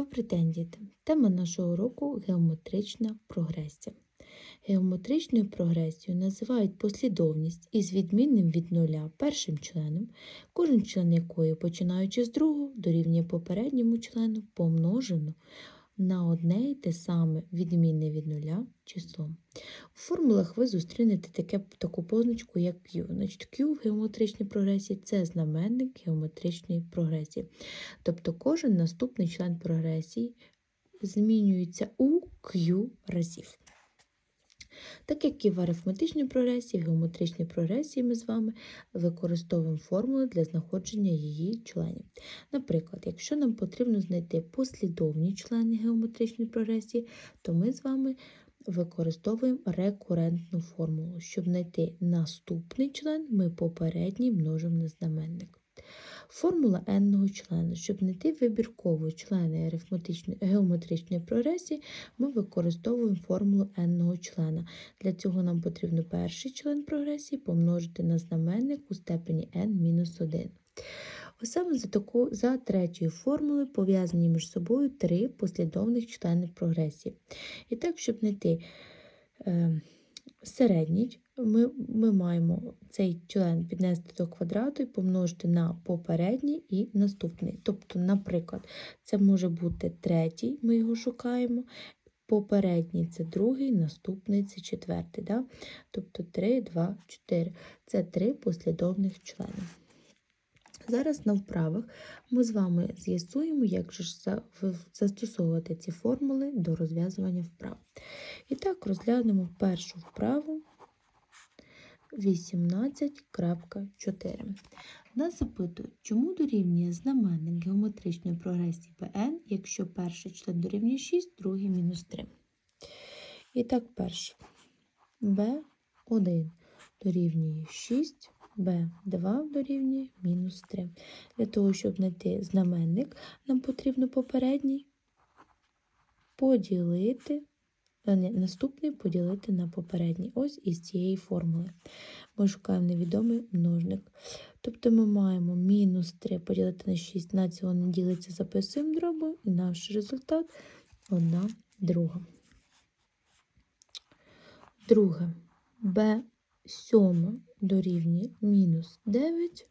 Добрий день! Тема нашого уроку геометрична прогресія. Геометричною прогресією називають послідовність із відмінним від нуля першим членом, кожен член якої, починаючи з другого, дорівнює попередньому члену помножено на одне й те саме відмінне від нуля число. У формулах ви зустрінете таке, таку позначку, як Q. Значить, Q в геометричній прогресії це знаменник геометричної прогресії. Тобто кожен наступний член прогресії змінюється у Q разів. Так як і в арифметичній прогресії, в геометричній прогресії ми з вами використовуємо формули для знаходження її членів. Наприклад, якщо нам потрібно знайти послідовні члени геометричної прогресії, то ми з вами використовуємо рекурентну формулу. Щоб знайти наступний член, ми попередній множимо на знаменник. Формула n-ного члена. Щоб знайти вибірково члени арифметичної геометричної прогресії, ми використовуємо формулу n-ного члена. Для цього нам потрібно перший член прогресії помножити на знаменник у степені n-1. Ось саме за, таку, за третьою формулою пов'язані між собою три послідовних члени прогресії. І так, щоб знайти е, середній, ми, ми маємо цей член піднести до квадрату і помножити на попередній і наступний. Тобто, наприклад, це може бути третій, ми його шукаємо. Попередній це другий, наступний це четвертий. Да? Тобто 3, 2, 4. Це три послідовних члени. Зараз на вправах ми з вами з'ясуємо, як же ж застосовувати ці формули до розв'язування вправ. І так, розглянемо першу вправу 18.4. Нас запитують, чому дорівнює знаменник геометричної прогресії Pn, якщо перший член дорівнює 6, другий мінус 3. І так, перше b1 дорівнює 6. B2 дорівнює мінус 3. Для того, щоб знайти знаменник, нам потрібно попередній поділити, не, наступний поділити на попередній. Ось із цієї формули. Ми шукаємо невідомий множник. Тобто ми маємо мінус 3 поділити на 6, на цього не ділиться, записуємо дробу, і наш результат 1 друга. Друге. b7 дорівнює мінус 9,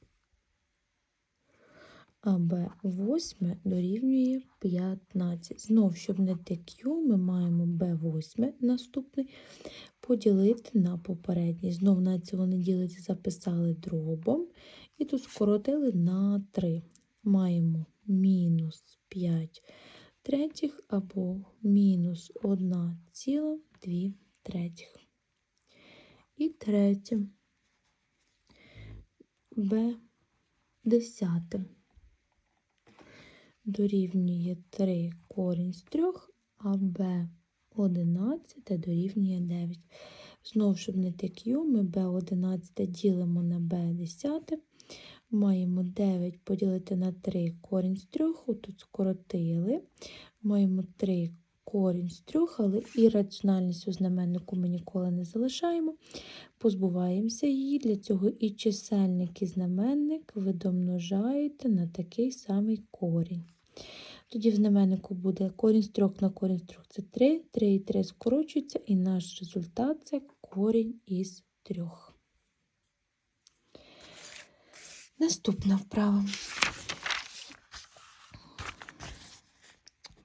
а b8 дорівнює 15. Знов, щоб знайти Q, ми маємо b8 наступний поділити на попередній. Знов на цього не ділиться, записали дробом. І тут скоротили на 3. Маємо мінус 5 третіх або мінус 1,2 третіх. І третє. Б десяте дорівнює 3 корінь з 3, а Б 11 дорівнює 9. Знову, щоб не Q, ми B11 ділимо на B10. Маємо 9 поділити на 3 корінь з 3, тут скоротили. Маємо 3 корінь з 3, але і раціональність у знаменнику ми ніколи не залишаємо. Позбуваємося її, для цього і чисельник, і знаменник ви домножаєте на такий самий корінь. Тоді в знаменнику буде корінь з 3 на корінь з 3 це 3, 3 і 3 скорочуються, і наш результат це корінь із 3. Наступна вправа.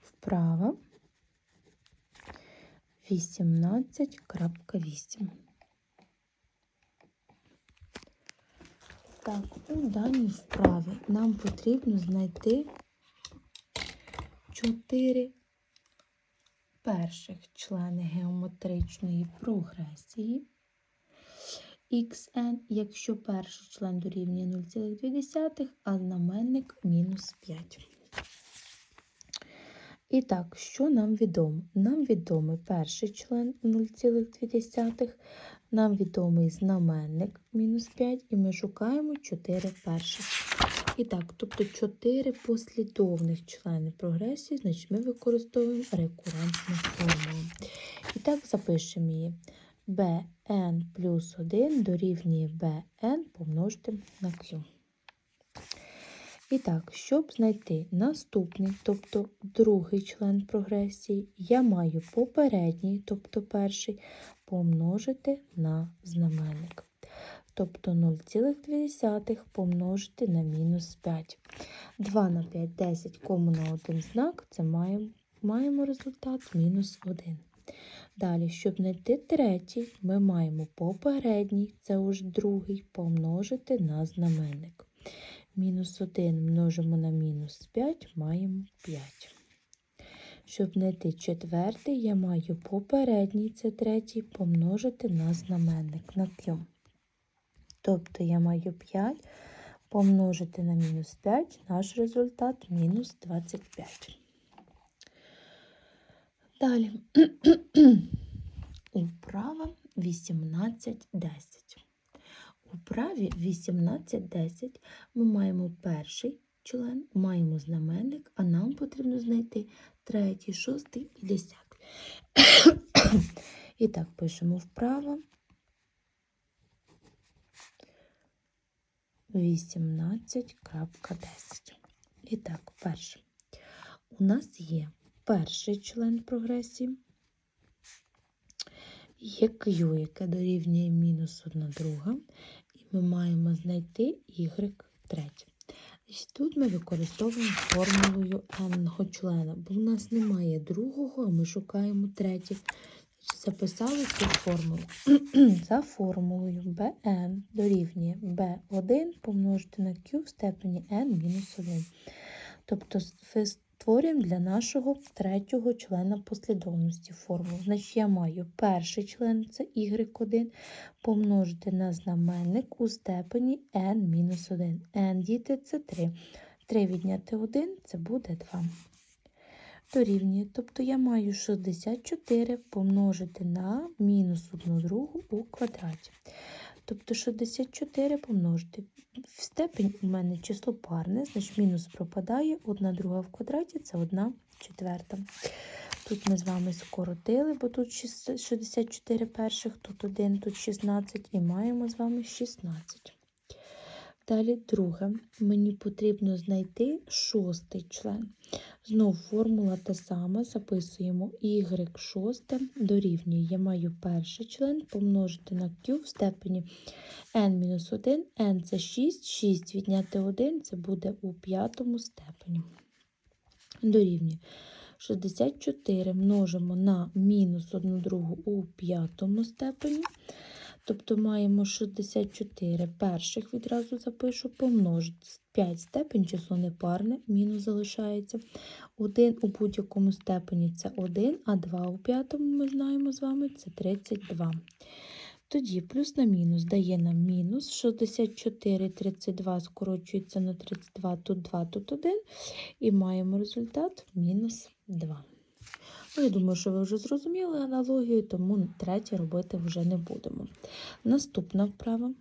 Вправа 18.8. Так, у даній вправі нам потрібно знайти 4 перших члени геометричної прогресії xn, якщо перший член дорівнює 0,2, а знаменник мінус 5. І так, що нам відомо? Нам відомий перший член 0,2, нам відомий знаменник мінус 5, і ми шукаємо 4 перших. І так, тобто 4 послідовних члени прогресії, значить ми використовуємо рекурентну формулу. І так, запишемо її. bn плюс 1 дорівнює bn помножити на q. І так, щоб знайти наступний, тобто другий член прогресії, я маю попередній, тобто перший, помножити на знаменник. Тобто 0,2 помножити на мінус 5. 2 на 5 10, кому на один знак, це маємо, маємо результат мінус 1. Далі, щоб знайти третій, ми маємо попередній, це уже другий, помножити на знаменник. Мінус 1 множимо на мінус 5, маємо 5. Щоб знайти четвертий, я маю попередній, це третій, помножити на знаменник на Q. Тобто я маю 5 помножити на мінус 5, наш результат мінус 25. Далі. Вправа 1810. У праві 1810 ми маємо перший член, маємо знаменник, а нам потрібно знайти третій, шостий і десятий. І так, пишемо вправо. 18.10. І так, перше. У нас є перший член прогресії, є Q, яке дорівнює мінус 1 друга, ми маємо знайти y третє. Тут ми використовуємо формулою n члена, бо в нас немає другого, а ми шукаємо третє. Записали цю формулу. За формулою bn дорівнює b1 помножити на q в степені n-1. Тобто створюємо для нашого третього члена послідовності формулу. Значить, я маю перший член, це y1, помножити на знаменник у степені n-1. n, діти, це 3. 3 відняти 1 це буде 2 дорівнює. Тобто я маю 64 помножити на мінус 1 другу у квадраті. Тобто 64 помножити. В степень у мене число парне, значить мінус пропадає, 1 друга в квадраті це 1 четверта. Тут ми з вами скоротили, бо тут 64 перших, тут 1, тут 16 і маємо з вами 16. Далі друге, мені потрібно знайти шостий член. Знову формула та сама, записуємо y6 дорівнює. Я маю перший член помножити на q в степені n-1, n це 6, 6 відняти 1 це буде у п'ятому степені. Дорівнює 64 множимо на мінус 1 другу у п'ятому степені. Тобто маємо 64 перших відразу запишу, помножити 5 степень, число непарне, мінус залишається. 1 у будь-якому степені це 1, а 2 у п'ятому ми знаємо з вами це 32. Тоді плюс на мінус дає нам мінус 64, 32 скорочується на 32, тут 2, тут 1, і маємо результат мінус 2. Ну, я думаю, що ви вже зрозуміли аналогію, тому третє робити вже не будемо. Наступна вправа.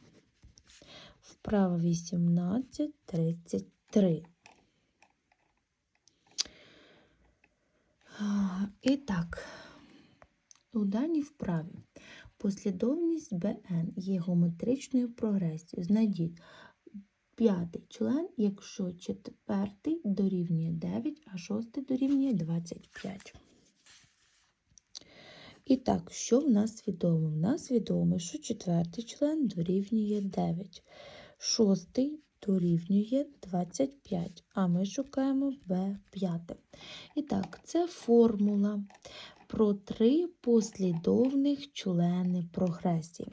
Вправа 18.33. І так, у даній вправі послідовність BN є геометричною прогресією. Знайдіть п'ятий член, якщо четвертий дорівнює 9, а шостий дорівнює 25. І так, що в нас відомо? В нас відомо, що четвертий член дорівнює 9, шостий дорівнює 25, а ми шукаємо b5. І так, це формула про три послідовних члени прогресії.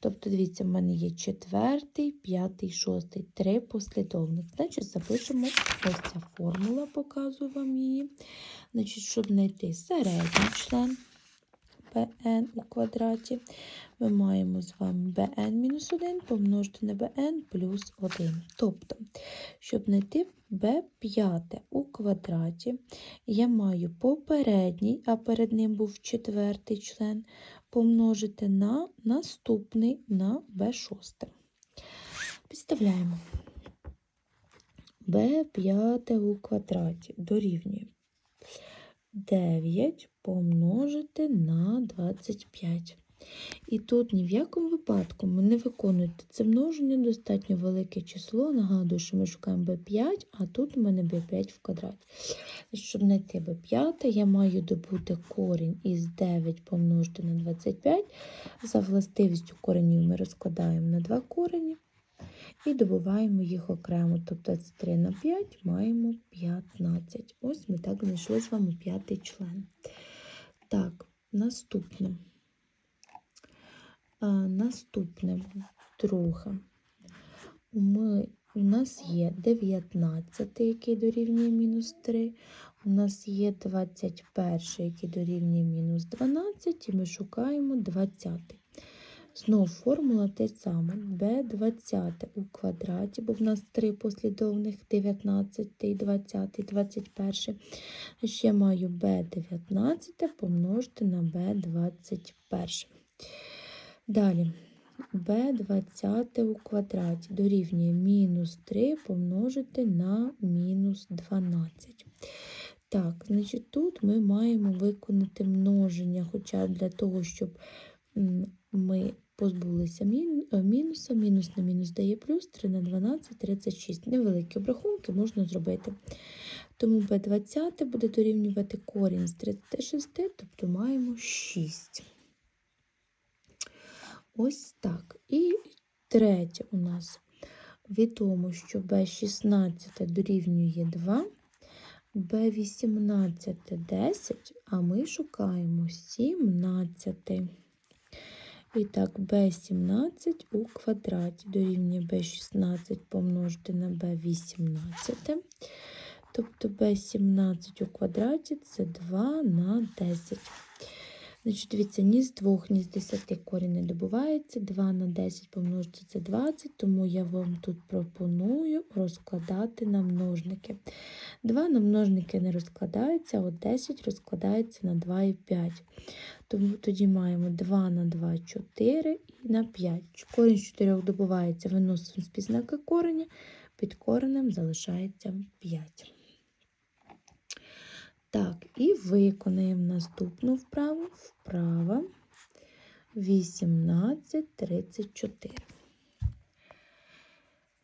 Тобто, дивіться, в мене є четвертий, п'ятий, шостий, три послідовних. Значить, запишемо ось ця формула, показую вам її. Значить, щоб знайти середній член bn у квадраті, ми маємо з вами bn-1 помножити на bn плюс 1. Тобто, щоб знайти b5 у квадраті, я маю попередній, а перед ним був четвертий член, помножити на наступний на b6. Підставляємо b5 у квадраті дорівнює 9 помножити на 25. І тут ні в якому випадку ми не виконуєте це множення, достатньо велике число. Нагадую, що ми шукаємо b5, а тут у мене b5 в квадраті. Щоб знайти b5, я маю добути корінь із 9 помножити на 25. За властивістю коренів ми розкладаємо на два корені і добуваємо їх окремо. Тобто 23 на 5 маємо 15. Ось ми так знайшли з вами п'ятий член. Так, наступне. А, наступне друге. Ми, у нас є 19, який дорівнює мінус 3. У нас є 21, який дорівнює мінус 12, і ми шукаємо 20. Знову формула те саме. b20 у квадраті, бо в нас три послідовних 19, 20, 21. Ще маю b19 помножити на b21. Далі b20 у квадраті дорівнює мінус 3 помножити на мінус 12. Так, значить, тут ми маємо виконати множення, хоча для того, щоб ми позбулися е, мінуса, мінус на мінус дає плюс 3 на 12, 36. Невеликі обрахунки можна зробити. Тому b20 буде дорівнювати корінь з 36, тобто маємо 6. Ось так. І третє у нас відомо, що b16 дорівнює 2, b18 10, а ми шукаємо 17. І так, b17 у квадраті дорівнює b16 помножити на b18. Тобто b17 у квадраті це 2 на 10. Значить, дивіться, ні з 2, ні з 10 корінь не добувається. 2 на 10 помножити це 20, тому я вам тут пропоную розкладати на множники. 2 на множники не розкладаються, а от 10 розкладається на 2 і 5. Тому тоді маємо 2 на 2 4 і на 5. Корінь з 4 добувається, виносимо з пізнака кореня, під коренем залишається 5. Так, і виконаємо наступну вправу. Вправа 1834.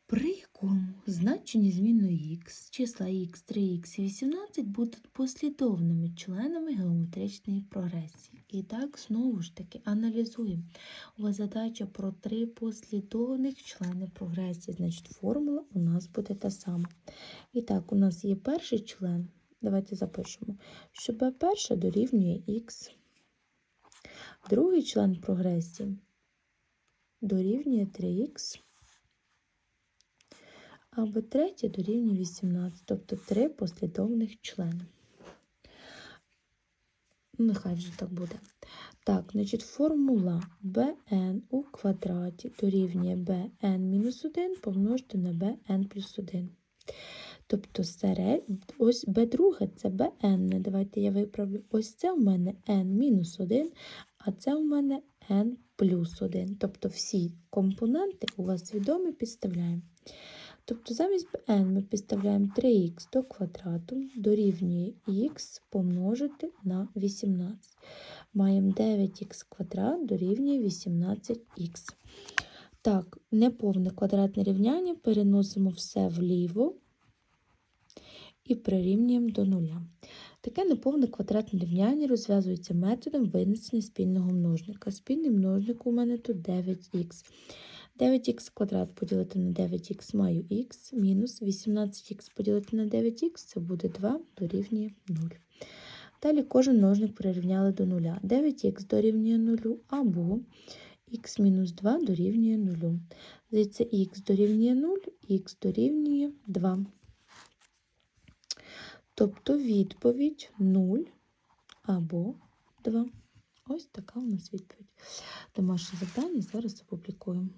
При якому значення змінної х, числа х, 3х і 18 будуть послідовними членами геометричної прогресії. І так, знову ж таки, аналізуємо. У вас задача про три послідовних члени прогресії. Значить, формула у нас буде та сама. І так, у нас є перший член. Давайте запишемо, що b перша дорівнює х. Другий член прогресії дорівнює 3х, а b третє дорівнює 18, тобто три послідовних члени. Нехай вже так буде. Так, значить, формула bn у квадраті дорівнює bn мінус 1 помножити на bn плюс 1. Тобто серед... ось b2 це bn. Давайте я виправлю. Ось це у мене n-1, а це у мене n плюс 1. Тобто всі компоненти у вас відомі підставляємо. Тобто замість n ми підставляємо 3х до квадрату дорівнює х помножити на 18. Маємо 9х квадрат дорівнює 18х. Так, неповне квадратне рівняння переносимо все вліво і прирівнюємо до нуля. Таке неповне квадратне рівняння розв'язується методом винесення спільного множника. Спільний множник у мене тут 9х. 9х квадрат поділити на 9х маю х, мінус 18х поділити на 9х це буде 2 дорівнює 0. Далі кожен множник прирівняли до нуля. 9х дорівнює 0 або х мінус 2 дорівнює 0. Звідси х дорівнює 0, х дорівнює 2. Тобто відповідь 0 або 2. Ось така у нас відповідь. Домашнє завдання зараз опублікуємо.